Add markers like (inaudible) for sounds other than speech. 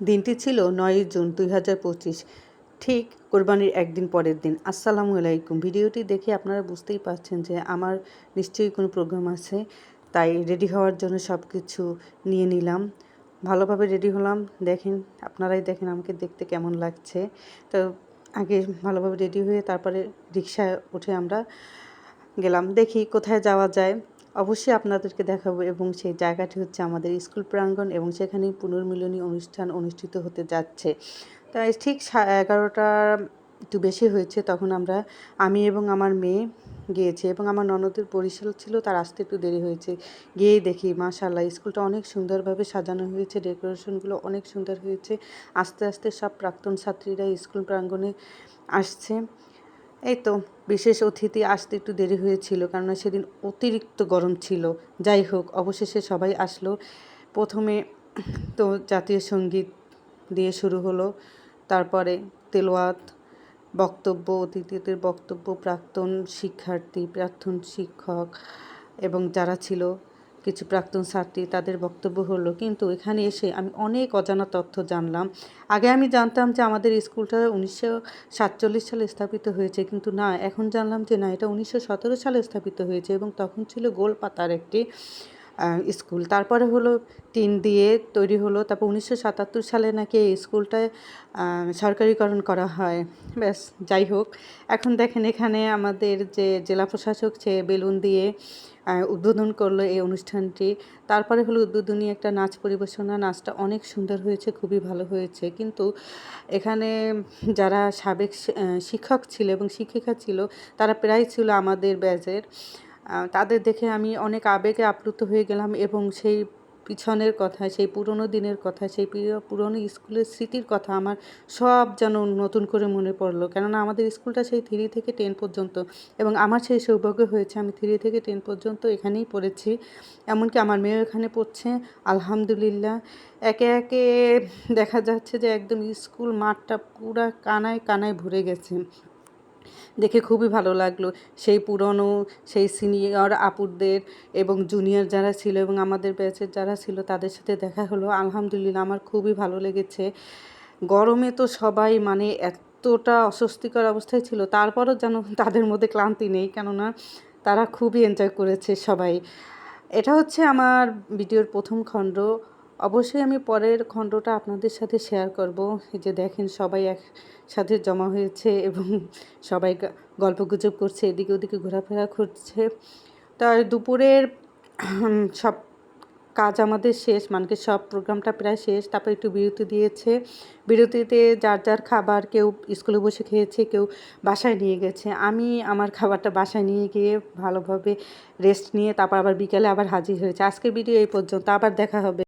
দিনটি ছিল নয়ই জুন দুই হাজার পঁচিশ। ঠিক কোরবানির একদিন পরের দিন। আসসালামু আলাইকুম। ভিডিওটি দেখে আপনারা বুঝতেই পারছেন যে আমার নিশ্চয়ই কোনো প্রোগ্রাম আছে, তাই রেডি হওয়ার জন্য সব কিছু নিয়ে নিলাম। ভালোভাবে রেডি হলাম। দেখেন, আপনারাই দেখেন আমাকে দেখতে কেমন লাগছে। তো আগে ভালোভাবে রেডি হয়ে তারপরে রিক্সায় উঠে আমরা গেলাম। দেখি কোথায় যাওয়া যায়। অবশ্যই আপনাদেরকে দেখাবো এবং সেই জায়গাটি হচ্ছে আমাদের স্কুল প্রাঙ্গণ এবং সেখানেই পুনর্মিলনী অনুষ্ঠান অনুষ্ঠিত হতে যাচ্ছে। তাই ঠিক এগারোটা একটু বেশি হয়েছে তখন আমরা, আমি এবং আমার মেয়ে গিয়েছে এবং আমার ননদের বরিশাল ছিল, তার আসতে একটু দেরি হয়েছে। গিয়েই দেখি মাশাল্লাহ স্কুলটা অনেক সুন্দরভাবে সাজানো হয়েছে, ডেকোরেশনগুলো অনেক সুন্দর হয়েছে। আস্তে আস্তে সব প্রাক্তন ছাত্রীরা স্কুল প্রাঙ্গণে আসছে। এই তো বিশেষ অতিথি আসতে একটু দেরি হয়েছিল, কেননা সেদিন অতিরিক্ত গরম ছিল। যাই হোক, অবশেষে সবাই আসলো। প্রথমে তো জাতীয় সংগীত দিয়ে শুরু হলো, তারপরে তেলোয়াত, বক্তব্য, অতিথিদের বক্তব্য, প্রাক্তন শিক্ষার্থী, প্রাক্তন শিক্ষক এবং যারা ছিল কিছু প্রাক্তন ছাত্রী তাদের বক্তব্য হলো, কিন্তু এখানে এসে আমি অনেক অজানা তথ্য জানলাম। আগে আমি জানতাম যে আমাদের স্কুলটা উনিশশো সাতচল্লিশ সালে স্থাপিত হয়েছে, কিন্তু না, এখন জানলাম যে না, এটা উনিশশো সতেরো সালে স্থাপিত হয়েছে এবং তখন ছিল গোল পাতার একটি স্কুল। তারপরে হলো টিন দিয়ে তৈরি হলো, তারপর উনিশশো সাতাত্তর সালে নাকি এই স্কুলটায় সরকারিকরণ করা হয়। ব্যাস, যাই হোক। এখন দেখেন এখানে আমাদের যে জেলা প্রশাসক সে বেলুন দিয়ে উদ্বোধন করল এই অনুষ্ঠানটি। তারপরে হলো উদ্বোধনী একটা নাচ পরিবেশনা। নাচটা অনেক সুন্দর হয়েছে, খুবই ভালো হয়েছে। কিন্তু এখানে যারা সাবেক শিক্ষক ছিল এবং শিক্ষিকা ছিল, তারা প্রায় ছিল আমাদের ব্যাচের। তাদের দেখে আমি অনেক আবেগে আপ্লুত হয়ে গেলাম এবং সেই পিছনের কথা, সেই পুরনো দিনের কথা, সেই পুরনো স্কুলের স্মৃতির কথা আমার সব যেন নতুন করে মনে পড়ল। কেননা আমাদের স্কুলটা সেই থ্রি থেকে টেন পর্যন্ত এবং আমার সেই সৌভাগ্য হয়েছে, আমি থ্রি থেকে টেন পর্যন্ত এখানেই পড়েছি। এমনকি আমার মেয়েও এখানে পড়ছে, আলহামদুলিল্লাহ। একে একে দেখা যাচ্ছে যে একদম স্কুল মাঠটা পুরা কানায় কানায় ভরে গেছে। দেখে খুবই ভালো লাগল। সেই পুরনো, সেই সিনিয়র আপুরদের এবং জুনিয়র যারা ছিল এবং আমাদের ব্যাচের যারা ছিল তাদের সাথে দেখা হলো। আলহামদুলিল্লাহ আমার খুবই ভালো লেগেছে। গরমে তো সবাই মানে এতটা অস্বস্তিকর অবস্থায় ছিল, তারপরও যেন তাদের মধ্যে ক্লান্তি নেই। কেননা তারা খুবই এনজয় করেছে সবাই। এটা হচ্ছে আমার ভিডিওর প্রথম খণ্ড। অবশ্যই আমি পরের খণ্ডটা আপনাদের সাথে শেয়ার করব। যে দেখেন সবাই একসাথে জমা হয়েছে এবং সবাই গল্পগুজব করছে, এদিকে ওদিকে ঘোরাফেরা করছে। তার দুপুরের (clears throat) সব কাজ আমাদের শেষ মানে সব প্রোগ্রামটা প্রায় শেষ। তারপর একটু বিরতি দিয়েছে। বিরতিতে যার যার খাবার কেউ স্কুলে বসে খেয়েছে, কেউ বাসায় নিয়ে গেছে। আমি আমার খাবারটা বাসায় নিয়ে গিয়ে ভালোভাবে রেস্ট নিয়ে তারপর আবার বিকেলে আবার হাজির হয়েছে। আজকের ভিডিও এই পর্যন্ত। আবার দেখা হবে।